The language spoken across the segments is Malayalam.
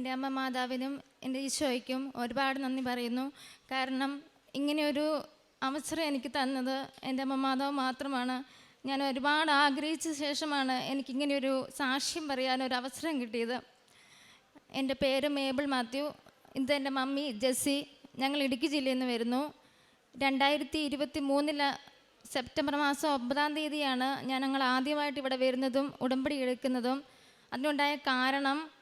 എന്റെ അമ്മ മാതാവിനും എന്റെ ഈശോയ്ക്കും ഒരുപാട് നന്ദി പറയുന്നു. കാരണം ഇങ്ങനെയൊരു അവസരം എനിക്ക് തന്നത് എന്റെ അമ്മ മാതാവ് മാത്രമാണ്. ഞാൻ ഒരുപാട് ആഗ്രഹിച്ച ശേഷമാണ് എനിക്കിങ്ങനെയൊരു സാക്ഷ്യം പറയാനൊരു അവസരം കിട്ടിയത്. എന്റെ പേര് മേബിൾ മാത്യു. ഇത് എന്റെ മമ്മി ജെസ്സി. ഞങ്ങൾ ഇടുക്കി ജില്ലയിൽ നിന്ന് വരുന്നു. രണ്ടായിരത്തി ഇരുപത്തി മൂന്നിൽ സെപ്റ്റംബർ മാസം ഒമ്പതാം തീയതിയാണ് ഞാൻ ഞങ്ങൾ ആദ്യമായിട്ട് ഇവിടെ വരുന്നതും ഉടമ്പടി എടുക്കുന്നതും. അതിനുണ്ടായ കാരണം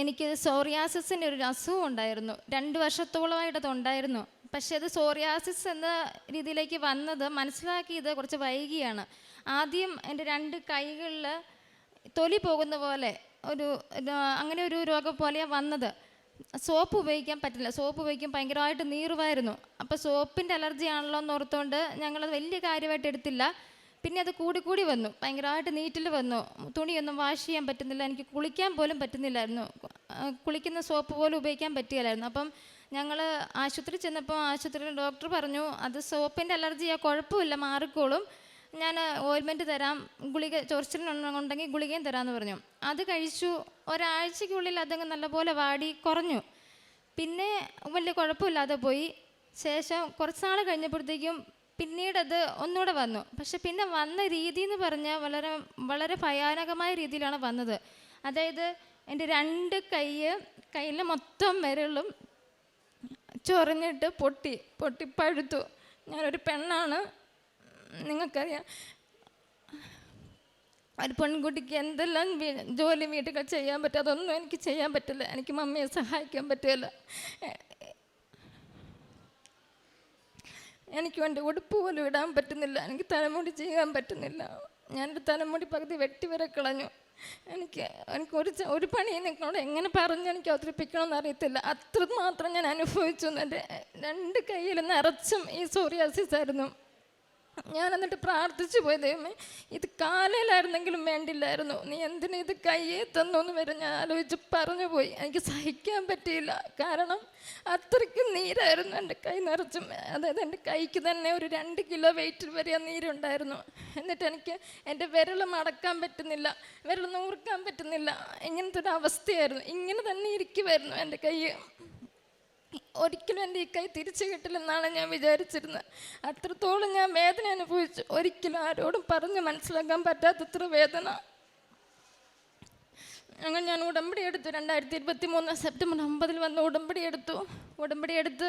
എനിക്ക് സോറിയാസിസിന്റെ ഒരു അസുഖം ഉണ്ടായിരുന്നു. രണ്ട് വർഷത്തോളമായിട്ട് അത് ഉണ്ടായിരുന്നു പക്ഷേ അത് സോറിയാസിസ് എന്ന രീതിയിലേക്ക് വന്നത് മനസ്സിലാക്കിയത് കുറച്ച് വൈകിയാണ്. ആദ്യം എന്റെ രണ്ട് കൈകളിൽ തൊലി പോകുന്ന പോലെ ഒരു അങ്ങനെ ഒരു രോഗം പോലെയാണ് വന്നത്. സോപ്പ് ഉപയോഗിക്കാൻ പറ്റില്ല. സോപ്പ് ഉപയോഗിക്കാൻ ഭയങ്കരമായിട്ട് നീറുമായിരുന്നു. അപ്പോൾ സോപ്പിന്റെ അലർജി ആണല്ലോ എന്ന് ഓർത്തുകൊണ്ട് ഞങ്ങളത് വലിയ കാര്യമായിട്ട് എടുത്തില്ല. പിന്നെ അത് കൂടി കൂടി വന്നു. ഭയങ്കരമായിട്ട് നീറ്റിൽ വന്നു. തുണിയൊന്നും വാഷ് ചെയ്യാൻ പറ്റുന്നില്ല. എനിക്ക് കുളിക്കാൻ പോലും പറ്റുന്നില്ലായിരുന്നു. കുളിക്കുന്ന സോപ്പ് പോലും ഉപയോഗിക്കാൻ പറ്റുകയില്ലായിരുന്നു. അപ്പം ഞങ്ങൾ ആശുപത്രി ചെന്നപ്പോൾ ആശുപത്രിയിൽ ഡോക്ടർ പറഞ്ഞു അത് സോപ്പിന്റെ അലർജിയാ കുഴപ്പമില്ല മാറിക്കോളും. ഞാൻ ഓയിൽമെന്റ് തരാം ഗുളിക ചൊറിച്ചിലുണ്ടെങ്കിൽ ഗുളികയും തരാമെന്ന് പറഞ്ഞു. അത് കഴിച്ചു. ഒരാഴ്ചയ്ക്കുള്ളിൽ അതങ്ങ് നല്ലപോലെ വാടി കുറഞ്ഞു. പിന്നെ വലിയ കുഴപ്പമില്ലാതെ പോയി. ശേഷം കുറച്ച് നാൾ കഴിഞ്ഞപ്പോഴത്തേക്കും പിന്നീട് അത് ഒന്നുകൂടെ വന്നു. പക്ഷെ പിന്നെ വന്ന രീതി എന്ന് പറഞ്ഞാൽ വളരെ വളരെ ഭയാനകമായ രീതിയിലാണ് വന്നത്. അതായത് എന്റെ രണ്ട് കൈ കയ്യിൽ മൊത്തം വിരളും ചൊറിഞ്ഞിട്ട് പൊട്ടി പൊട്ടി പഴുത്തു ഞാനൊരു പെണ്ണാണ്. നിങ്ങൾക്കറിയാം. ഒരു പെൺകുട്ടിക്ക് എന്തെല്ലാം ജോലി വീട്ടിൽ ചെയ്യാൻ പറ്റും അതൊന്നും എനിക്ക് ചെയ്യാൻ പറ്റില്ല. എനിക്ക് മമ്മിയെ സഹായിക്കാൻ പറ്റില്ല എനിക്ക് എന്റെ ഉടുപ്പ് പോലും ഇടാൻ പറ്റുന്നില്ല. എനിക്ക് തലമുടി ചെയ്യാൻ പറ്റുന്നില്ല. ഞാനൊരു തലമുടി പകുതി വെട്ടി വരെ കളഞ്ഞു. എനിക്ക് എനിക്ക് ഒരു ഒരു പണി നിങ്ങളോട് എങ്ങനെ പറഞ്ഞ് എനിക്ക് അവതരിപ്പിക്കണമെന്ന് അറിയത്തില്ല. അത്ര മാത്രം ഞാൻ അനുഭവിച്ചു. എന്റെ രണ്ട് കയ്യിൽ നിറച്ചും ഈ സോറിയാസിസ് ആയിരുന്നു. ഞാൻ എന്നിട്ട് പ്രാർത്ഥിച്ചു പോയി ദൈവമേ ഇത് കാലയിലായിരുന്നെങ്കിലും വേണ്ടില്ലായിരുന്നു. നീ എന്തിനു ഇത് കയ്യെ തന്നു? എന്ന് വരെ ഞാൻ ആലോചിച്ച് പറഞ്ഞു പോയി. എനിക്ക് സഹിക്കാൻ പറ്റിയില്ല. കാരണം അത്രയ്ക്കും നീരായിരുന്നു എന്റെ കൈ നിറച്ചും. അതായത് എന്റെ കൈക്ക് തന്നെ ഒരു രണ്ട് കിലോ വെയിറ്റിൽ വരെ ആ നീരുണ്ടായിരുന്നു. എന്നിട്ട് എനിക്ക് എന്റെ വിരൽ മടക്കാൻ പറ്റുന്നില്ല. വിരൽ നൂർക്കാൻ പറ്റുന്നില്ല. ഇങ്ങനത്തെ ഒരു അവസ്ഥയായിരുന്നു. ഇങ്ങനെ തന്നെ ഇരിക്കുമായിരുന്നു എന്റെ കൈ. ഒരിക്കലും എന്റെ ഈ കൈ തിരിച്ചു കിട്ടില്ലെന്നാണ് ഞാൻ വിചാരിച്ചിരുന്നത്. അത്രത്തോളം ഞാൻ വേദന അനുഭവിച്ചു. ഒരിക്കലും ആരോടും പറഞ്ഞ് മനസ്സിലാക്കാൻ പറ്റാത്തത്ര വേദന. അങ്ങനെ ഞാൻ ഉടമ്പടി എടുത്തു. രണ്ടായിരത്തി ഇരുപത്തി മൂന്ന് സെപ്റ്റംബർ ഒമ്പതിൽ വന്ന് ഉടമ്പടി എടുത്തു. ഉടമ്പടി എടുത്ത്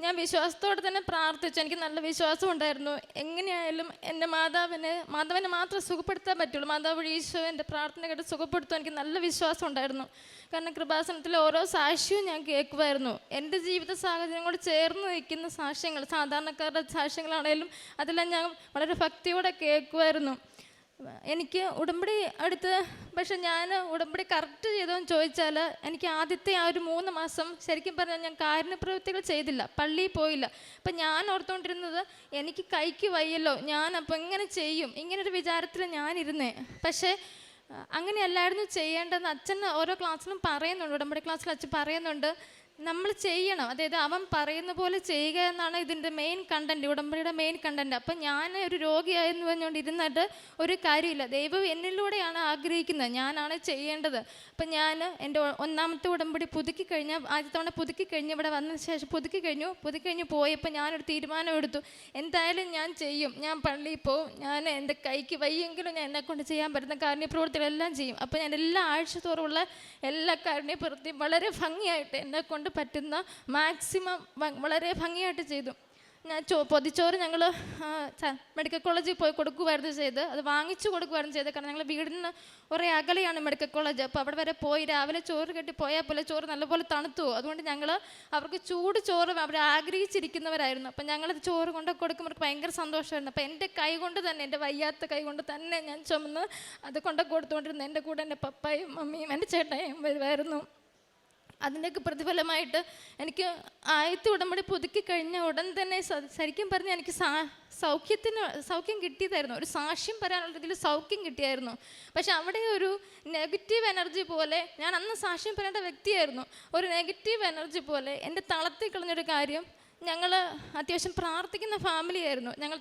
ഞാൻ വിശ്വാസത്തോടെ തന്നെ പ്രാർത്ഥിച്ചു. എനിക്ക് നല്ല വിശ്വാസം ഉണ്ടായിരുന്നു. എങ്ങനെയായാലും എന്റെ മാതാവിനെ മാതാവിനെ മാത്രം സുഖപ്പെടുത്താൻ പറ്റുള്ളൂ. മാതാവ് ഈശോ എന്റെ പ്രാർത്ഥന കേട്ട് സുഖപ്പെടുത്തും എനിക്ക് നല്ല വിശ്വാസം ഉണ്ടായിരുന്നു. കാരണം കൃപാസനത്തിലെ ഓരോ സാക്ഷ്യവും ഞാൻ കേൾക്കുമായിരുന്നു. എന്റെ ജീവിത സാഹചര്യങ്ങളോട് ചേർന്ന് നിൽക്കുന്ന സാക്ഷ്യങ്ങൾ സാധാരണക്കാരുടെ സാക്ഷ്യങ്ങളാണേലും അതെല്ലാം ഞാൻ വളരെ ഭക്തിയോടെ കേൾക്കുമായിരുന്നു. എനിക്ക് ഉടമ്പടി അടുത്ത് പക്ഷെ ഞാൻ ഉടമ്പടി കറക്റ്റ് ചെയ്തോന്ന് ചോദിച്ചാൽ എനിക്ക് ആദ്യത്തെ ആ ഒരു മൂന്ന് മാസം ശരിക്കും പറഞ്ഞാൽ ഞാൻ കാരുണ്യപ്രവൃത്തികൾ ചെയ്തില്ല പള്ളിയിൽ പോയില്ല. അപ്പം ഞാൻ ഓർത്തുകൊണ്ടിരുന്നത് എനിക്ക് കൈക്ക് വയ്യല്ലോ ഞാൻ അപ്പം എങ്ങനെ ചെയ്യും ഇങ്ങനൊരു വിചാരത്തിൽ ഞാനിരുന്നേ പക്ഷേ അങ്ങനെയല്ലായിരുന്നു ചെയ്യേണ്ടതെന്ന് അച്ഛൻ ഓരോ ക്ലാസ്സിലും പറയുന്നുണ്ട് ഉടമ്പടി ക്ലാസ്സിൽ അച്ഛൻ പറയുന്നുണ്ട് നമ്മൾ ചെയ്യണം. അതായത് അവൻ പറയുന്ന പോലെ ചെയ്യുക എന്നാണ് ഇതിന്റെ മെയിൻ കണ്ടന്റ് ഉടമ്പടിയുടെ മെയിൻ കണ്ടന്റ് അപ്പം ഞാൻ ഒരു രോഗിയായെന്ന് പറഞ്ഞുകൊണ്ട് ഇരുന്നിട്ട് ഒരു കാര്യമില്ല. ദൈവം എന്നിലൂടെയാണ് ആഗ്രഹിക്കുന്നത്. ഞാനാണ് ചെയ്യേണ്ടത്. അപ്പം ഞാൻ എന്റെ ഒന്നാമത്തെ ഉടമ്പടി പുതുക്കി കഴിഞ്ഞ ആദ്യത്തെ തവണ പുതുക്കി കഴിഞ്ഞ് ഇവിടെ വന്നതിന് ശേഷം പുതുക്കി കഴിഞ്ഞു പുതുക്കി കഴിഞ്ഞ് പോയപ്പോൾ ഞാനൊരു തീരുമാനം എടുത്തു. എന്തായാലും ഞാൻ ചെയ്യും. ഞാൻ പള്ളിയിൽ പോവും. ഞാൻ എന്റെ കൈക്ക് വയ്യെങ്കിലും ഞാൻ എന്നെ കൊണ്ട് ചെയ്യാൻ പറ്റുന്ന കാരുണ്യപ്രവൃത്തികളെല്ലാം ചെയ്യും. അപ്പം ഞാൻ എല്ലാ ആഴ്ചത്തോറുമുള്ള എല്ലാ കാരുണ്യപ്രവൃത്തിയും വളരെ ഭംഗിയായിട്ട് എന്നെ കൊണ്ട് പറ്റുന്ന മാക്സിമം വളരെ ഭംഗിയായിട്ട് ചെയ്തു. ഞാൻ ചോ പൊതിച്ചോറ് ഞങ്ങൾ മെഡിക്കൽ കോളേജിൽ പോയി കൊടുക്കുമായിരുന്നു ചെയ്ത് അത് വാങ്ങിച്ചു കൊടുക്കുമായിരുന്നു ചെയ്ത് കാരണം ഞങ്ങൾ വീടിന് കുറേ അകലെയാണ് മെഡിക്കൽ കോളേജ്. അപ്പോൾ അവിടെ വരെ പോയി രാവിലെ ചോറ് കെട്ടി പോയാൽ പോലെ ചോറ് നല്ലപോലെ തണുത്തു. അതുകൊണ്ട് ഞങ്ങൾ അവർക്ക് ചൂട് ചോറ് അവർ ആഗ്രഹിച്ചിരിക്കുന്നവരായിരുന്നു. അപ്പം ഞങ്ങളത് ചോറ് കൊണ്ട് കൊടുക്കുമ്പോൾ ഭയങ്കര സന്തോഷമായിരുന്നു. അപ്പോൾ എന്റെ കൈ കൊണ്ട് തന്നെ എന്റെ വയ്യാത്ത കൈ കൊണ്ട് തന്നെ ഞാൻ ചുമന്ന് അത് കൊണ്ട് കൊടുത്തുകൊണ്ടിരുന്നു എന്റെ കൂടെ എന്റെ പപ്പായും മമ്മിയും എന്റെ ചേട്ടായും വരുമായിരുന്നു അതിന്റെയൊക്കെ പ്രതിഫലമായിട്ട് എനിക്ക് ആദ്യത്തെ ഉടമ്പടി പുതുക്കി കഴിഞ്ഞ ഉടൻ തന്നെ ശരിക്കും പറഞ്ഞാൽ എനിക്ക് സൗഖ്യത്തിന് സൗഖ്യം കിട്ടിയതായിരുന്നു. ഒരു സാക്ഷ്യം പറയാനുള്ള രീതിയിൽ സൗഖ്യം കിട്ടിയായിരുന്നു. പക്ഷെ അവിടെ ഒരു നെഗറ്റീവ് എനർജി പോലെ ഞാൻ അന്ന് സാക്ഷ്യം പറയേണ്ട വ്യക്തിയായിരുന്നു. ഒരു നെഗറ്റീവ് എനർജി പോലെ എന്റെ തളത്തിൽ കളഞ്ഞൊരു കാര്യം ഞങ്ങൾ അത്യാവശ്യം പ്രാർത്ഥിക്കുന്ന ഫാമിലി ആയിരുന്നു. ഞങ്ങൾ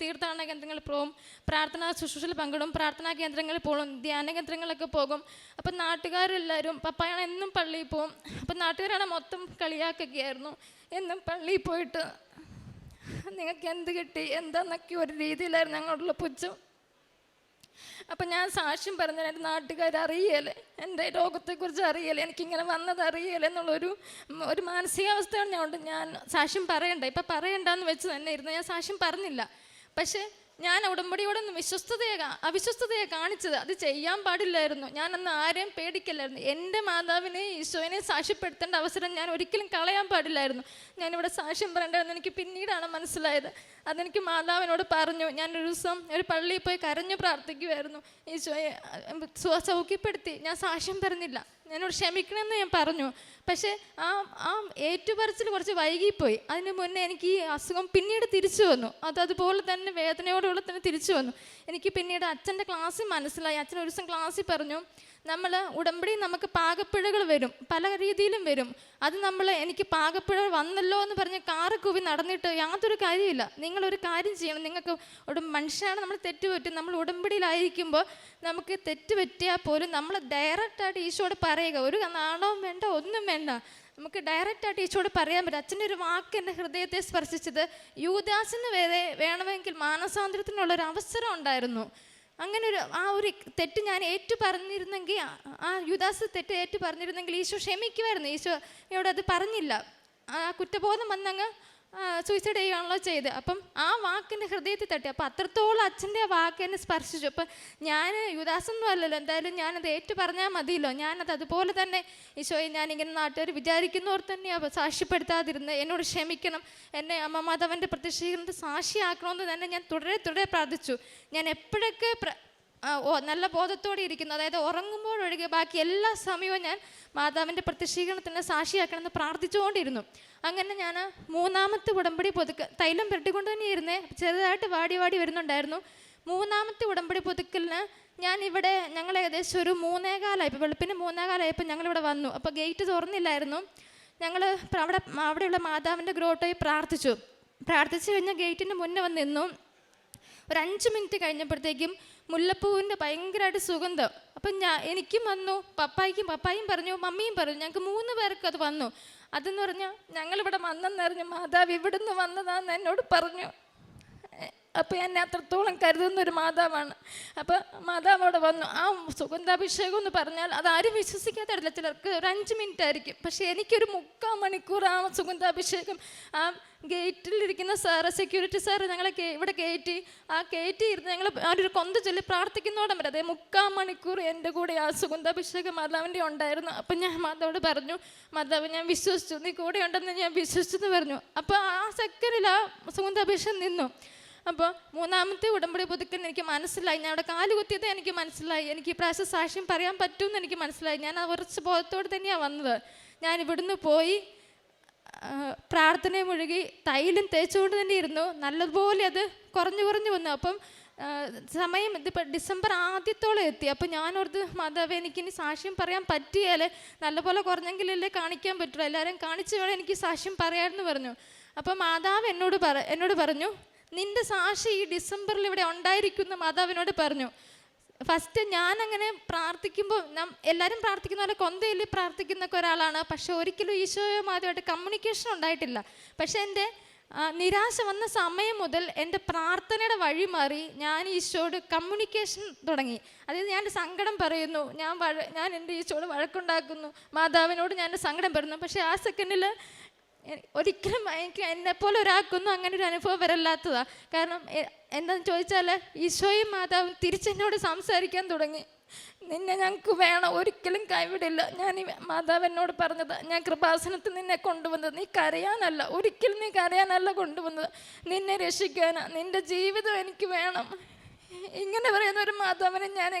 തീർത്ഥാടന കേന്ദ്രങ്ങളിൽ പോകും പ്രാർത്ഥനാ ശുശ്രൂഷയിൽ പങ്കിടും പ്രാർത്ഥനാ കേന്ദ്രങ്ങളിൽ പോകും ധ്യാന കേന്ദ്രങ്ങളിലൊക്കെ പോകും. അപ്പം നാട്ടുകാരെല്ലാവരും പപ്പായാണ് എന്നും പള്ളിയിൽ പോകും അപ്പം നാട്ടുകാരാണ് മൊത്തം കളിയാക്കൊക്കെയായിരുന്നു എന്നും പള്ളിയിൽ പോയിട്ട് നിങ്ങൾക്ക് എന്ത് കിട്ടി? എന്താന്നൊക്കെ ഒരു രീതിയിലായിരുന്നു ഞങ്ങളോടുള്ള പുച്ഛം. അപ്പം ഞാൻ സാക്ഷ്യം പറഞ്ഞ എന്റെ നാട്ടുകാർ അറിയല്ലേ എന്റെ രോഗത്തെക്കുറിച്ച് അറിയല്ലേ എനിക്കിങ്ങനെ വന്നത് അറിയല്ലേ എന്നുള്ളൊരു ഒരു മാനസികാവസ്ഥയാണ് ഞാൻ. ഉണ്ട് ഞാൻ സാക്ഷ്യം പറയണ്ട. ഇപ്പം പറയണ്ടെന്ന് വെച്ച് തന്നെ ഇരുന്ന് ഞാൻ സാക്ഷ്യം പറഞ്ഞില്ല. പക്ഷേ ഞാൻ ഉടമ്പടിയോടെ ഒന്ന് വിശ്വസ്തതയെ അവിശ്വസ്തതയെ കാണിച്ചത്. അത് ചെയ്യാൻ പാടില്ലായിരുന്നു. ഞാൻ അന്ന് ആരെയും പേടിക്കില്ലായിരുന്നു. എന്റെ മാതാവിനെ ഈശോനെ സാക്ഷ്യപ്പെടുത്തേണ്ട അവസരം ഞാൻ ഒരിക്കലും കളയാൻ പാടില്ലായിരുന്നു. ഞാനിവിടെ സാക്ഷ്യം പറയേണ്ടതെന്ന് എനിക്ക് പിന്നീടാണ് മനസ്സിലായത്. അതെനിക്ക് മാതാവിനോട് പറഞ്ഞു. ഞാൻ ഒരു ദിവസം ഒരു പള്ളിയിൽ പോയി കരഞ്ഞു പ്രാർത്ഥിക്കുമായിരുന്നു ഈശോയെ സൗഖ്യപ്പെടുത്തി. ഞാൻ സാക്ഷ്യം പറഞ്ഞില്ല. എന്നോട് ക്ഷമിക്കണമെന്ന് ഞാൻ പറഞ്ഞു. പക്ഷേ ആ ആ ഏറ്റുപറച്ചിൽ കുറച്ച് വൈകിപ്പോയി. അതിന് മുന്നേ എനിക്ക് ഈ അസുഖം പിന്നീട് തിരിച്ചു വന്നു. അത് അതുപോലെ തന്നെ വേദനയോടുകൂടെ തന്നെ തിരിച്ചു വന്നു. എനിക്ക് പിന്നീട് അച്ഛന്റെ ക്ലാസ്സിൽ മനസ്സിലായി. അച്ഛൻ ഒരു ദിവസം ക്ലാസ്സിൽ പറഞ്ഞു നമ്മൾ ഉടമ്പടി നമുക്ക് പാകപ്പിഴകൾ വരും. പല രീതിയിലും വരും. അത് നമ്മൾ എനിക്ക് പാകപ്പിഴ വന്നല്ലോ എന്ന് പറഞ്ഞ് കാറ് കൂവി നടന്നിട്ട് യാതൊരു കാര്യമില്ല നിങ്ങളൊരു കാര്യം ചെയ്യണം. നിങ്ങൾക്ക് മനുഷ്യനാണ് നമ്മൾ തെറ്റുപറ്റും നമ്മൾ ഉടമ്പടിയിലായിരിക്കുമ്പോൾ നമുക്ക് തെറ്റുപറ്റിയാൽ പോലും നമ്മൾ ഡയറക്റ്റായിട്ട് ഈശോട് പറയുക ഒരു നാണവും വേണ്ട ഒന്നും വേണ്ട. നമുക്ക് ഡയറക്റ്റായിട്ട് ഈശോട് പറയാൻ പറ്റും. അച്ഛന്റെ ഒരു വാക്ക് എന്റെ ഹൃദയത്തെ സ്പർശിച്ചത് യൂദാസിന് വരെ വേണമെങ്കിൽ മാനസാന്തരത്തിനുള്ള ഒരു അവസരം ഉണ്ടായിരുന്നു. അങ്ങനെ ഒരു ആ ഒരു തെറ്റ് ഞാൻ ഏറ്റു പറഞ്ഞിരുന്നെങ്കിൽ ആ- യുദാസ് തെറ്റ് ഏറ്റു പറഞ്ഞിരുന്നെങ്കിൽ ഈശോ ക്ഷമിക്കുമായിരുന്നു. ഈശോ ഇവിടെ അത് പറഞ്ഞില്ല. ആ കുറ്റബോധം വന്നങ്ങ് സൂയിസൈഡ് ചെയ്യുകയാണല്ലോ ചെയ്ത്. അപ്പം ആ വാക്കിന്റെ ഹൃദയത്തിൽ തട്ടി. അപ്പം അത്രത്തോളം അച്ഛന്റെ ആ വാക്ക് എന്നെ സ്പർശിച്ചു. അപ്പം ഞാൻ യുദാസൊന്നും അല്ലല്ലോ. എന്തായാലും ഞാനത് ഏറ്റു പറഞ്ഞാൽ മതിയല്ലോ. ഞാനത് അതുപോലെ തന്നെ ഈശോയെ ഞാനിങ്ങനെ നാട്ടുകാർ വിചാരിക്കുന്നവർ തന്നെയാണ് സാക്ഷ്യപ്പെടുത്താതിരുന്നത് എന്നോട് ക്ഷമിക്കണം. എന്നെ അമ്മ മാധവന്റെ പ്രത്യക്ഷീകരണത്തെ സാക്ഷിയാക്കണമെന്ന് തന്നെ ഞാൻ തുടരെ തുടരെ പ്രാർത്ഥിച്ചു. ഞാൻ എപ്പോഴൊക്കെ നല്ല ബോധത്തോടെ ഇരിക്കുന്നു. അതായത് ഉറങ്ങുമ്പോഴൊഴികെ ബാക്കി എല്ലാ സമയവും ഞാൻ മാതാവിന്റെ പ്രത്യക്ഷീകരണത്തിന് സാക്ഷിയാക്കണമെന്ന് പ്രാർത്ഥിച്ചുകൊണ്ടിരുന്നു. അങ്ങനെ ഞാൻ മൂന്നാമത്തെ ഉടമ്പടി പുതുക്ക തൈലം പുരട്ടിക്കൊണ്ട് തന്നെ ഇരുന്നേ ചെറുതായിട്ട് വാടി വാടി വരുന്നുണ്ടായിരുന്നു. മൂന്നാമത്തെ ഉടമ്പടി പുതുക്കലിന് ഞാൻ ഇവിടെ ഞങ്ങൾ ഏകദേശം ഒരു മൂന്നേകാലായി. ഇപ്പോൾ വെളുപ്പിന് മൂന്നേകാലായപ്പോൾ ഞങ്ങളിവിടെ വന്നു. അപ്പോൾ ഗേറ്റ് തുറന്നില്ലായിരുന്നു. ഞങ്ങൾ അവിടെ അവിടെയുള്ള മാതാവിന്റെ ഗ്രോട്ടോയി പ്രാർത്ഥിച്ചു. പ്രാർത്ഥിച്ചു കഴിഞ്ഞാൽ ഗേറ്റിന്റെ മുന്നേ വന്ന് നിന്നു. ഒരു അഞ്ച് മിനിറ്റ് കഴിഞ്ഞപ്പോഴത്തേക്കും മുല്ലപ്പൂവിന്റെ ഭയങ്കരമായിട്ട് സുഗന്ധം. അപ്പം ഞാൻ എനിക്കും വന്നു. പപ്പായിക്കും പപ്പായും പറഞ്ഞു മമ്മിയും പറഞ്ഞു ഞങ്ങൾക്ക് മൂന്ന് പേർക്ക് അത് വന്നു. അതെന്ന് പറഞ്ഞാൽ ഞങ്ങളിവിടെ വന്നെന്നറിഞ്ഞു മാതാവ് ഇവിടുന്ന് വന്നതാന്ന് എന്നോട് പറഞ്ഞു. അപ്പോൾ എന്നെ അത്രത്തോളം കരുതുന്ന ഒരു മാതാവാണ്. അപ്പോൾ മാതാവ് അവിടെ വന്നു. ആ സുഗന്ധാഭിഷേകം എന്ന് പറഞ്ഞാൽ അതാരും വിശ്വസിക്കാത്തടില്ല ചിലർക്ക് ഒരു അഞ്ച് മിനിറ്റ് ആയിരിക്കും. പക്ഷേ എനിക്കൊരു മുക്കാൽ മണിക്കൂർ ആ സുഗന്ധാഭിഷേകം ആ ഗേറ്റിലിരിക്കുന്ന സാറ് സെക്യൂരിറ്റി സാറ് ഞങ്ങളെ ഇവിടെ കയറ്റി ആ കയറ്റി ഇരുന്ന് ഞങ്ങൾ ഒരു കൊന്ത ചൊല്ലി പ്രാർത്ഥിക്കുന്നോടം വരെ. അതേ മുക്കാൽ മണിക്കൂർ എന്റെ കൂടെ ആ സുഗന്ധാഭിഷേകം മാതാവിന്റെ ഉണ്ടായിരുന്നു. അപ്പം ഞാൻ മാതാവോട് പറഞ്ഞു മാതാവ് ഞാൻ വിശ്വസിച്ചു. നീ കൂടെ ഉണ്ടെന്ന് ഞാൻ വിശ്വസിച്ചു എന്ന് പറഞ്ഞു. അപ്പോൾ ആ സെക്കൻഡിൽ ആ സുഗന്ധാഭിഷേകം നിന്നു. അപ്പോൾ മൂന്നാമത്തെ ഉടമ്പടി പുതുക്കൽ എനിക്ക് മനസ്സിലായി. ഞാൻ അവിടെ കാൽ കുത്തിയത് എനിക്ക് മനസ്സിലായി. എനിക്ക് ഈ പ്രാവശ്യം സാക്ഷ്യം പറയാൻ പറ്റുമെന്ന് എനിക്ക് മനസ്സിലായി. ഞാൻ കുറച്ച് ബോധത്തോടെ തന്നെയാണ് വന്നത്. ഞാൻ ഇവിടുന്ന് പോയി പ്രാർത്ഥന മുഴുകി തൈലും തേച്ചുകൊണ്ട് തന്നെ ഇരുന്നു. നല്ലതുപോലെ അത് കുറഞ്ഞു കുറഞ്ഞു വന്നു. അപ്പം സമയം ഇതിപ്പോൾ ഡിസംബർ ആദ്യത്തോളം എത്തി. അപ്പം ഞാനോർത്ത് മാതാവ് എനിക്കിനി സാക്ഷ്യം പറയാൻ പറ്റിയാലേ നല്ലപോലെ കുറഞ്ഞെങ്കിലല്ലേ കാണിക്കാൻ പറ്റുള്ളൂ. എല്ലാവരും കാണിച്ചു വേണം എനിക്ക് സാക്ഷ്യം പറയാമെന്ന് പറഞ്ഞു. അപ്പം മാതാവ് എന്നോട് പറ എന്നോട് പറഞ്ഞു നിന്റെ സാക്ഷി ഈ ഡിസംബറിൽ ഇവിടെ ഉണ്ടായിരിക്കുന്ന മാതാവിനോട് പറഞ്ഞു. ഫസ്റ്റ് ഞാൻ അങ്ങനെ പ്രാർത്ഥിക്കുമ്പോൾ നാം എല്ലാവരും പ്രാർത്ഥിക്കുന്ന പോലെ കൊന്തയിൽ പ്രാർത്ഥിക്കുന്നൊക്കെ ഒരാളാണ്. പക്ഷെ ഒരിക്കലും ഈശോയോ ഈശോയുമായിട്ട് കമ്മ്യൂണിക്കേഷൻ ഉണ്ടായിട്ടില്ല. പക്ഷെ എന്റെ നിരാശ വന്ന സമയം മുതൽ എന്റെ പ്രാർത്ഥനയുടെ വഴി മാറി ഞാൻ ഈശോയോട് കമ്മ്യൂണിക്കേഷൻ തുടങ്ങി. അതായത് ഞാൻ സങ്കടം പറയുന്നു. ഞാൻ ഞാൻ എന്റെ ഈശോയോട് വഴക്കുണ്ടാക്കുന്നു. മാതാവിനോട് ഞാൻ സങ്കടം പറയുന്നു. പക്ഷേ ആ സെക്കൻഡിൽ ഒരിക്കലും എനിക്ക് എന്നെപ്പോലെ ഒരാൾക്കൊന്നും അങ്ങനെ ഒരു അനുഭവം വരല്ലാത്തതാ. കാരണം എന്താന്ന് ചോദിച്ചാൽ ഈശോയും മാതാവും തിരിച്ചെന്നോട് സംസാരിക്കാൻ തുടങ്ങി. നിന്നെ ഞങ്ങൾക്ക് വേണം ഒരിക്കലും കൈവിടില്ല. ഞാൻ ഈ മാതാവ് എന്നോട് പറഞ്ഞത് ഞാൻ കൃപാസനത്തിൽ നിന്നെ കൊണ്ടുവന്നത് നീ കരയാനല്ല ഒരിക്കലും നീ കരയാനല്ല കൊണ്ടുവന്നത്. നിന്നെ രക്ഷിക്കാനാ നിന്റെ ജീവിതം എനിക്ക് വേണം. ഇങ്ങനെ പറയുന്ന ഒരു മാതാവിനെ ഞാൻ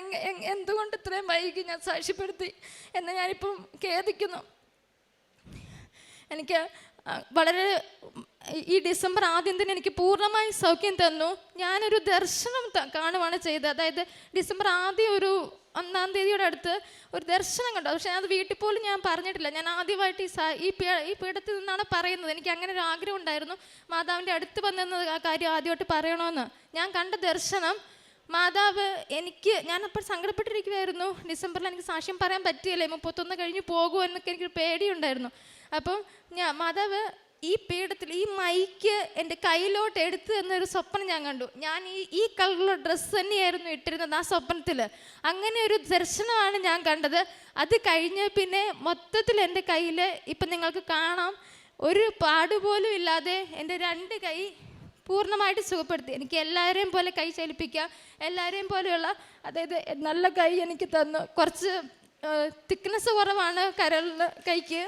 എന്തുകൊണ്ട് ഇത്രയും വൈകി ഞാൻ സാക്ഷ്യപ്പെടുത്തി എന്ന് ഞാനിപ്പം ഖേദിക്കുന്നു. എനിക്ക് വളരെ ഈ ഡിസംബർ ആദ്യം തന്നെ എനിക്ക് പൂർണമായി സൗഖ്യം തന്നു. ഞാനൊരു ദർശനം കാണുവാണ് ചെയ്തത്. അതായത് ഡിസംബർ ആദ്യം ഒരു ഒന്നാം തീയതിയുടെ അടുത്ത് ഒരു ദർശനം കണ്ടു. പക്ഷെ അത് വീട്ടിൽ പോലും ഞാൻ പറഞ്ഞിട്ടില്ല. ഞാൻ ആദ്യമായിട്ട് ഈ ഈ പീഠത്തിൽ നിന്നാണ് പറയുന്നത്. എനിക്ക് അങ്ങനെ ഒരു ആഗ്രഹം ഉണ്ടായിരുന്നു. മാതാവിന്റെ അടുത്ത് വന്നെന്ന് ആ കാര്യം ആദ്യമായിട്ട് പറയണമെന്ന്. ഞാൻ കണ്ട ദർശനം മാതാവ് എനിക്ക് ഞാൻ അപ്പോൾ സങ്കടപ്പെട്ടിരിക്കുമായിരുന്നു ഡിസംബറിൽ എനിക്ക് സാക്ഷ്യം പറയാൻ പറ്റിയില്ലേ? മുപ്പത്തൊന്ന് കഴിഞ്ഞ് പോകുമോ എന്നൊക്കെ എനിക്കൊരു പേടിയുണ്ടായിരുന്നു. അപ്പം ഞാൻ മാതാവ് ഈ പീഠത്തിൽ ഈ മൈക്ക് എന്റെ കയ്യിലോട്ട് എടുത്തു എന്നൊരു സ്വപ്നം ഞാൻ കണ്ടു. ഞാൻ ഈ ഈ കളറിലുള്ള ഡ്രസ്സ് തന്നെയായിരുന്നു ഇട്ടിരുന്നത് ആ സ്വപ്നത്തിൽ. അങ്ങനെ ഒരു ദർശനമാണ് ഞാൻ കണ്ടത്. അത് കഴിഞ്ഞ് പിന്നെ മൊത്തത്തിൽ എന്റെ കയ്യിൽ ഇപ്പം നിങ്ങൾക്ക് കാണാം. ഒരു പാടുപോലും ഇല്ലാതെ എന്റെ രണ്ട് കൈ പൂർണമായിട്ട് സുഖപ്പെടുത്തി. എനിക്ക് എല്ലാവരെയും പോലെ കൈ ചലിപ്പിക്കുക എല്ലാവരെയും പോലെയുള്ള അതായത് നല്ല കൈ എനിക്ക് തന്നു. കുറച്ച് തിക്നെസ് കുറവാണ് കരളിൽ കൈക്ക്.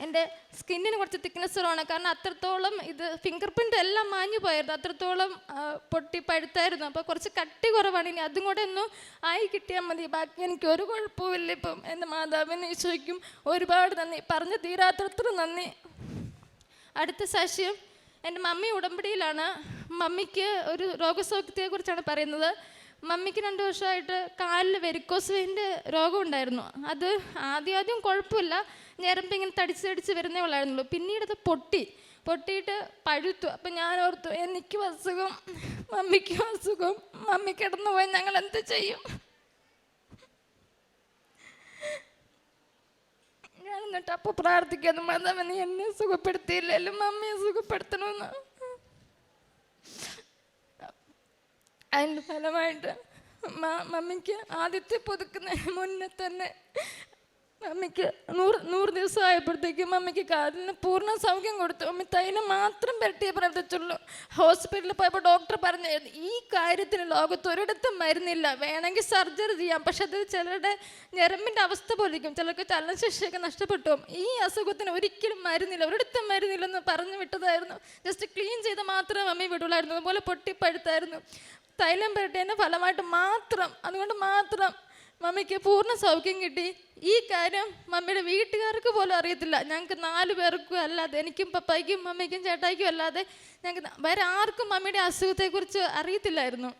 എന്റെ സ്കിന്നിന് കുറച്ച് തിക്നെസ് കുറവാണ് കാരണം അത്രത്തോളം ഇത് ഫിംഗർ പ്രിന്റ് എല്ലാം മാഞ്ഞു പോയായിരുന്നു. അത്രത്തോളം പൊട്ടി പഴുത്തായിരുന്നു. അപ്പോൾ കുറച്ച് കട്ടി കുറവാണ്. ഇനി അതും കൂടെ ഒന്നും ആയി കിട്ടിയാൽ മതി. ബാക്കി എനിക്ക് ഒരു കുഴപ്പമില്ല ഇപ്പം. എന്റെ മാതാവിനെ ചോദിക്കും ഒരുപാട് നന്ദി. പറഞ്ഞു തീരാത്തത്ര നന്ദി. അടുത്ത സാക്ഷ്യം എന്റെ മമ്മി ഉടമ്പടിയിലാണ്. മമ്മിക്ക് ഒരു രോഗസൗഖ്യത്തെക്കുറിച്ചാണ് പറയുന്നത്. മമ്മിക്ക് രണ്ട് വർഷമായിട്ട് കാലിൽ വെരിക്കോസ് വെയിന്റെ രോഗം ഉണ്ടായിരുന്നു. അത് ആദ്യം ആദ്യം കുഴപ്പമില്ല. ഞരമ്പ് ഇങ്ങനെ തടിച്ച് തടിച്ച് വരുന്നേ ഉള്ളായിരുന്നുള്ളൂ. പിന്നീട് അത് പൊട്ടി. പൊട്ടിയിട്ട് പഴുത്തു. അപ്പം ഞാൻ ഓർത്തു എനിക്കും അസുഖം. മമ്മിക്കും അസുഖം. മമ്മി കിടന്നു പോയി ഞങ്ങൾ എന്ത് ചെയ്യും? ഞാൻ എന്നിട്ട് അപ്പോൾ പ്രാർത്ഥിക്കുന്നു മാതാവ് നീ എന്നെ സുഖപ്പെടുത്തിയില്ലല്ലോ മമ്മിയെ സുഖപ്പെടുത്തണമെന്ന് അതിന്റെ ഫലമായിട്ട് മമ്മിക്ക് ആദ്യത്തെ പുതുക്കുന്നതിന് മുന്നേ തന്നെ മമ്മിക്ക് നൂറ് നൂറ് ദിവസം ആയപ്പോഴത്തേക്കും മമ്മിക്ക് കാലിന് പൂർണ സൗഖ്യം കൊടുത്തു. അമ്മ തൈലം മാത്രം പെരട്ടിയെ പ്രവർത്തിച്ചുള്ളൂ. ഹോസ്പിറ്റലിൽ പോയപ്പോൾ ഡോക്ടർ പറഞ്ഞു ഈ കാര്യത്തിന് ലോകത്ത് ഒരിടത്തും മരുന്നില്ല. വേണമെങ്കിൽ സർജറി ചെയ്യാം. പക്ഷെ അത് ചിലരുടെ ഞരമ്പിന്റെ അവസ്ഥ പോലിരിക്കും. ചിലർക്ക് ചലനശേഷിയൊക്കെ നഷ്ടപ്പെട്ടു. ഈ അസുഖത്തിന് ഒരിക്കലും മരുന്നില്ല. ഒരിടത്തും മരുന്നില്ലെന്ന് പറഞ്ഞു വിട്ടതായിരുന്നു. ജസ്റ്റ് ക്ലീൻ ചെയ്ത് മാത്രമേ മമ്മി വിടുള്ളായിരുന്നു. അതുപോലെ പൊട്ടിപ്പഴുത്തായിരുന്നു. തൈലം പെരട്ടിയതിന്റെ ഫലമായിട്ട് മാത്രം അതുകൊണ്ട് മാത്രം മമ്മിക്ക് പൂർണ സൗഖ്യം കിട്ടി. ഈ കാര്യം മമ്മിയുടെ വീട്ടുകാർക്ക് പോലും അറിയത്തില്ല. ഞങ്ങൾക്ക് നാല് പേർക്കും അല്ലാതെ എനിക്കും പപ്പായ്ക്കും മമ്മിക്കും ചേട്ടായിക്കും അല്ലാതെ ഞങ്ങൾക്ക് വേറെ ആർക്കും മമ്മിയുടെ അസുഖത്തെക്കുറിച്ച് അറിയത്തില്ലായിരുന്നു.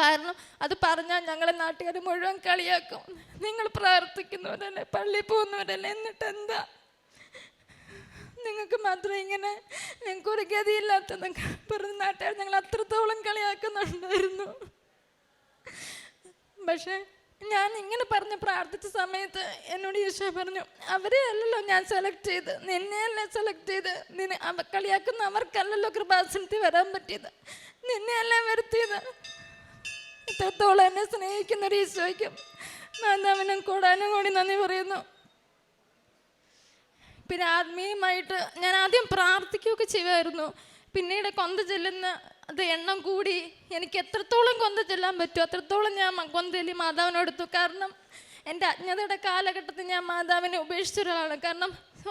കാരണം അത് പറഞ്ഞാൽ ഞങ്ങളെ നാട്ടുകാർ മുഴുവൻ കളിയാക്കും. നിങ്ങൾ പ്രാർത്ഥിക്കുന്നവരല്ലേ പള്ളിയിൽ പോകുന്നവരല്ലേ എന്നിട്ട് എന്താ? നിങ്ങൾക്ക് മാത്രം ഇങ്ങനെ ഞങ്ങൾക്ക് ഒരു ഗതിയില്ലാത്തതെന്നൊക്കെ പറഞ്ഞ് നാട്ടുകാർ ഞങ്ങൾ അത്രത്തോളം കളിയാക്കുന്നുണ്ടായിരുന്നു. പക്ഷേ ഞാൻ ഇങ്ങനെ പറഞ്ഞ് പ്രാർത്ഥിച്ച സമയത്ത് എന്നോട് ഈശോ പറഞ്ഞു അവരെ അല്ലല്ലോ ഞാൻ സെലക്ട് ചെയ്ത്. നിന്നെയല്ലേ സെലക്ട് ചെയ്ത്. നിന്നെ അവ കളിയാക്കുന്ന അവർക്കല്ലല്ലോ കൃപാസനത്തിൽ വരാൻ പറ്റിയത്. നിന്നെയല്ലേ വരുത്തിയത്. ഇത്രത്തോളം എന്നെ സ്നേഹിക്കുന്ന ഒരു ഈശോയ്ക്കും മാതാവിനും കൂടാനും കൂടി നന്ദി പറയുന്നു. പിന്നെ ആത്മീയമായിട്ട് ഞാൻ ആദ്യം പ്രാർത്ഥിക്കുകയൊക്കെ ചെയ്യുമായിരുന്നു. പിന്നീട് കൊന്ത ചെല്ലുന്ന അത് എണ്ണം കൂടി എനിക്ക് എത്രത്തോളം കൊന്ത ചെല്ലാൻ പറ്റുമോ അത്രത്തോളം ഞാൻ കൊന്തലി മാതാവിനെടുത്തു കാരണം എന്റെ അജ്ഞതയുടെ കാലഘട്ടത്തിൽ ഞാൻ മാതാവിനെ ഉപേക്ഷിച്ച ഒരാളാണ്. കാരണം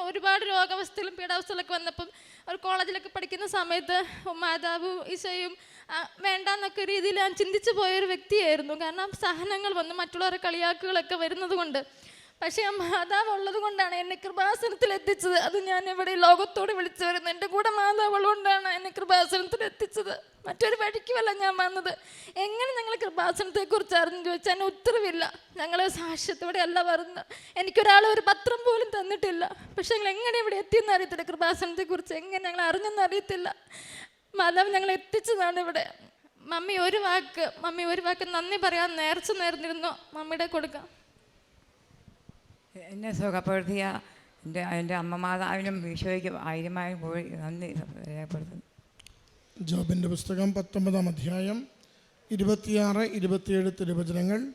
ഒരുപാട് രോഗാവസ്ഥയിലും പീഡാവസ്ഥയിലൊക്കെ വന്നപ്പം ഒരു കോളേജിലൊക്കെ പഠിക്കുന്ന സമയത്ത് മാതാവും ഈശോയും വേണ്ടാന്നൊക്കെ രീതിയിൽ ഞാൻ ചിന്തിച്ചു പോയൊരു വ്യക്തിയായിരുന്നു. കാരണം സഹനങ്ങൾ വന്ന് മറ്റുള്ളവരുടെ കളിയാക്കുകളൊക്കെ വരുന്നത് കൊണ്ട് പക്ഷേ ആ മാതാവ് ഉള്ളത് കൊണ്ടാണ് എന്നെ കൃപാസനത്തിൽ എത്തിച്ചത്. അത് ഞാൻ ഇവിടെ ലോകത്തോട് വിളിച്ചു വരുന്നത് എന്റെ കൂടെ മാതാവ് ഉള്ളതുകൊണ്ടാണ് എന്നെ കൃപാസനത്തിൽ എത്തിച്ചത്. മറ്റൊരു വഴിക്കുമല്ല ഞാൻ വന്നത്. എങ്ങനെ ഞങ്ങൾ കൃപാസനത്തെക്കുറിച്ച് അറിഞ്ഞു ചോദിച്ചാൽ എന്നെ ഉത്തരവില്ല. ഞങ്ങൾ സാക്ഷ്യത്തോടെ അല്ല വരുന്നത് എനിക്കൊരാൾ ഒരു പത്രം പോലും തന്നിട്ടില്ല. പക്ഷെ ഞങ്ങൾ എങ്ങനെ ഇവിടെ എത്തിയെന്ന് അറിയത്തില്ല. കൃപാസനത്തെക്കുറിച്ച് എങ്ങനെ ഞങ്ങൾ അറിഞ്ഞെന്ന് അറിയത്തില്ല. മാതാവ് ഞങ്ങൾ എത്തിച്ചതാണ് ഇവിടെ. മമ്മി ഒരു വാക്ക് മമ്മി ഒരു വാക്ക് നന്ദി പറയാൻ നേർച്ച നേർന്നിരുന്നു. മമ്മിയുടെ കൊടുക്കാം. എന്നെ സുഖപ്പെടുത്തിയ എന്റെ എന്റെ അമ്മ മാതാവിനും ഈശോയ്ക്കും ആയിരമായും പോയി നന്ദി രേഖപ്പെടുത്തുന്നു. ജോബിന്റെ പുസ്തകം പത്തൊമ്പതാം അധ്യായം ഇരുപത്തിയാറ് ഇരുപത്തിയേഴ് തിരുവചനങ്ങൾ.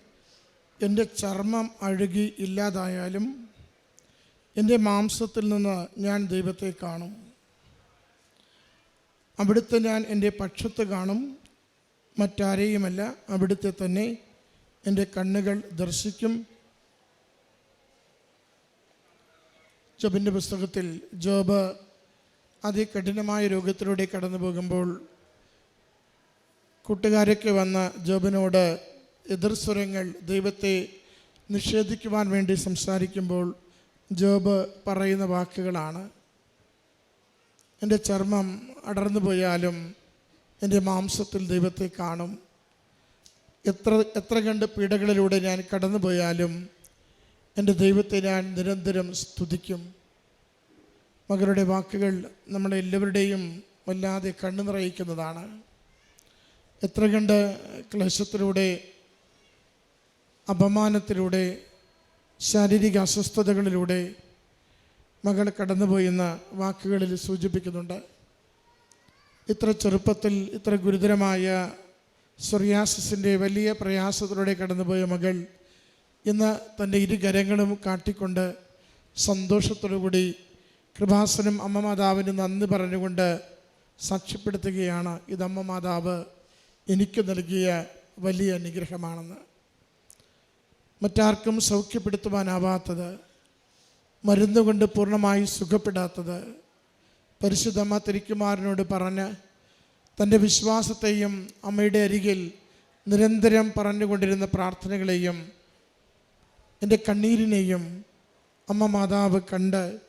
എന്റെ ചർമ്മം അഴുകി ഇല്ലാതായാലും എന്റെ മാംസത്തിൽ നിന്ന് ഞാൻ ദൈവത്തെ കാണും. അവിടുത്തെ ഞാൻ എന്റെ പക്ഷത്ത് കാണും. മറ്റാരെയുമല്ല അവിടുത്തെ തന്നെ എന്റെ കണ്ണുകൾ ദർശിക്കും. ജോബിന്റെ പുസ്തകത്തിൽ ജോബ് അതികഠിനമായ രോഗത്തിലൂടെ കടന്നു പോകുമ്പോൾ കൂട്ടുകാരൊക്കെ വന്ന ജോബിനോട് എതിർസ്വരങ്ങൾ ദൈവത്തെ നിഷേധിക്കുവാൻ വേണ്ടി സംസാരിക്കുമ്പോൾ ജോബ് പറയുന്ന വാക്കുകളാണ്. എന്റെ ചർമ്മം അടർന്നു പോയാലും എന്റെ മാംസത്തിൽ ദൈവത്തെ കാണും. എത്ര എത്ര കണ്ട് പീഡകളിലൂടെ ഞാൻ കടന്നു പോയാലും എന്റെ ദൈവത്തെ ഞാൻ നിരന്തരം സ്തുതിക്കും. മകളുടെ വാക്കുകൾ നമ്മളെ എല്ലാവരുടെയും വല്ലാതെ കണ്ണു നിറയിക്കുന്നതാണ്. എത്ര കണ്ട് ക്ലേശത്തിലൂടെ അപമാനത്തിലൂടെ ശാരീരിക അസ്വസ്ഥതകളിലൂടെ മകൾ കടന്നുപോയെന്ന വാക്കുകളിൽ സൂചിപ്പിക്കുന്നുണ്ട്. ഇത്ര ചെറുപ്പത്തിൽ ഇത്ര ഗുരുതരമായ സൊറിയാസിന്റെ വലിയ പ്രയാസത്തിലൂടെ കടന്നുപോയ മകൾ ഇന്ന് തന്റെ ഇരു കരങ്ങളും കാട്ടിക്കൊണ്ട് സന്തോഷത്തോടുകൂടി കൃപാസനം അമ്മ മാതാവിന് നന്ദി പറഞ്ഞുകൊണ്ട് സാക്ഷ്യപ്പെടുത്തുകയാണ്. ഇത് അമ്മ മാതാവ് എനിക്ക് നൽകിയ വലിയ അനുഗ്രഹമാണെന്ന്. മറ്റാർക്കും സൗഖ്യപ്പെടുത്തുവാനാവാത്തത് മരുന്നുകൊണ്ട് പൂർണമായി സുഖപ്പെടാത്തത് പരിശുദ്ധമ്മ തിരിക്കുമാരനോട് പറഞ്ഞ് തന്റെ വിശ്വാസത്തെയും അമ്മയുടെ അരികിൽ നിരന്തരം പറഞ്ഞുകൊണ്ടിരുന്ന പ്രാർത്ഥനകളെയും എന്റെ കണ്ണീരിനെയും അമ്മ മാതാവ് കണ്ട്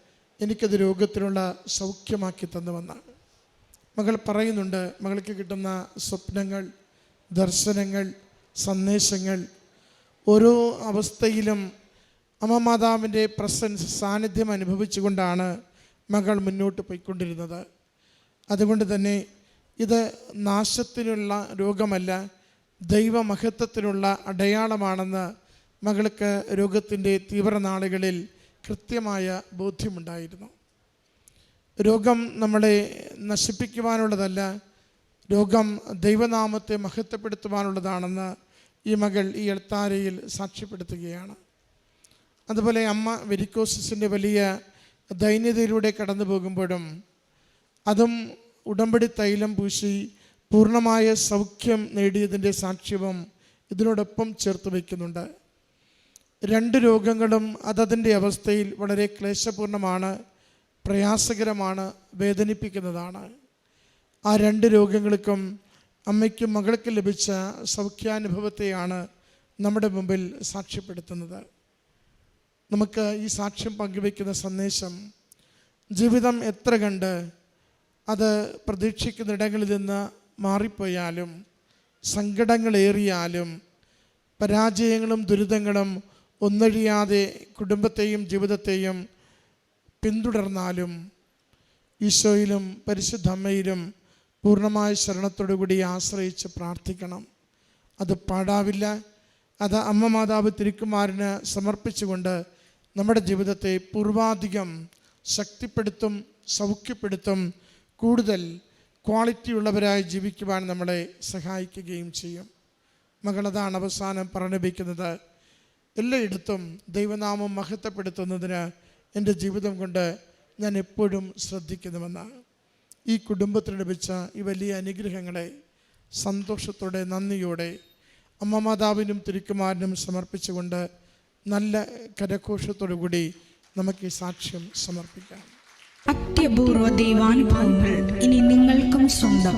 എനിക്കത് രോഗത്തിനുള്ള സൗഖ്യമാക്കി തന്നുവെന്നാണ്. മകൾ പറയുന്നുണ്ട് മകൾക്ക് കിട്ടുന്ന സ്വപ്നങ്ങൾ ദർശനങ്ങൾ സന്ദേശങ്ങൾ ഓരോ അവസ്ഥയിലും അമ്മ മാതാവിന്റെ പ്രസൻസ് സാന്നിധ്യം അനുഭവിച്ചുകൊണ്ടാണ് മകൾ മുന്നോട്ട് പോയിക്കൊണ്ടിരുന്നത്. അതുകൊണ്ട് തന്നെ ഇത് നാശത്തിനുള്ള രോഗമല്ല ദൈവമഹത്വത്തിനുള്ള അടയാളമാണെന്ന് മകൾക്ക് രോഗത്തിന്റെ തീവ്രനാളുകളിൽ കൃത്യമായ ബോധ്യമുണ്ടായിരുന്നു. രോഗം നമ്മളെ നശിപ്പിക്കുവാനുള്ളതല്ല രോഗം ദൈവനാമത്തെ മഹത്വപ്പെടുത്തുവാനുള്ളതാണെന്ന് ഈ മകൾ ഈ എൽത്താരയിൽ സാക്ഷ്യപ്പെടുത്തുകയാണ്. അതുപോലെ അമ്മ വെരിക്കോസിന്റെ വലിയ ദൈന്യതയിലൂടെ കടന്നു പോകുമ്പോഴും അതും ഉടമ്പടി തൈലം പൂശി പൂർണമായ സൗഖ്യം നേടിയതിന്റെ സാക്ഷ്യവും ഇതിനോടൊപ്പം ചേർത്ത് വയ്ക്കുന്നുണ്ട്. രണ്ട് രോഗങ്ങളും അതതിന്റെ അവസ്ഥയിൽ വളരെ ക്ലേശപൂർണമാണ് പ്രയാസകരമാണ് വേദനിപ്പിക്കുന്നതാണ്. ആ രണ്ട് രോഗങ്ങൾക്കും അമ്മയ്ക്കും മകൾക്കും ലഭിച്ച സൗഖ്യാനുഭവത്തെയാണ് നമ്മുടെ മുമ്പിൽ സാക്ഷ്യപ്പെടുത്തുന്നത്. നമുക്ക് ഈ സാക്ഷ്യം പങ്കുവയ്ക്കുന്ന സന്ദേശം ജീവിതം എത്ര കണ്ട് അത് പ്രതീക്ഷിക്കുന്നിടങ്ങളിൽ നിന്ന് മാറിപ്പോയാലും സങ്കടങ്ങളേറിയാലും പരാജയങ്ങളും ദുരിതങ്ങളും ഒന്നഴിയാതെ കുടുംബത്തെയും ജീവിതത്തെയും പിന്തുടർന്നാലും ഈശോയിലും പരിശുദ്ധ അമ്മയിലും പൂർണമായ ശരണത്തോടുകൂടി ആശ്രയിച്ച് പ്രാർത്ഥിക്കണം. അത് പാടാവില്ല. അത് അമ്മ മാതാവ് തിരുക്കുമാരന് സമർപ്പിച്ചുകൊണ്ട് നമ്മുടെ ജീവിതത്തെ പൂർവാധികം ശക്തിപ്പെടുത്തും സൗഖ്യപ്പെടുത്തും കൂടുതൽ ക്വാളിറ്റിയുള്ളവരായി ജീവിക്കുവാൻ നമ്മളെ സഹായിക്കുകയും ചെയ്യും. മകളതാണ് അവസാനം പറഞ്ഞിപ്പിക്കുന്നത് എല്ലായിടത്തും ദൈവനാമം മഹത്വപ്പെടുത്തുന്നതിന് എന്റെ ജീവിതം കൊണ്ട് ഞാൻ എപ്പോഴും ശ്രദ്ധിക്കുന്നുവെന്നാണ്. ഈ കുടുംബത്തിന് ലഭിച്ച ഈ വലിയ അനുഗ്രഹങ്ങളെ സന്തോഷത്തോടെ നന്ദിയോടെ അമ്മ മാതാവിനും തിരുക്കുമാരനും സമർപ്പിച്ചുകൊണ്ട് നല്ല കരഘോഷത്തോടു കൂടി നമുക്ക് ഈ സാക്ഷ്യം സമർപ്പിക്കാം. അത്യപൂർവ ദൈവാനുഭവങ്ങൾ ഇനി നിങ്ങൾക്കും സ്വന്തം.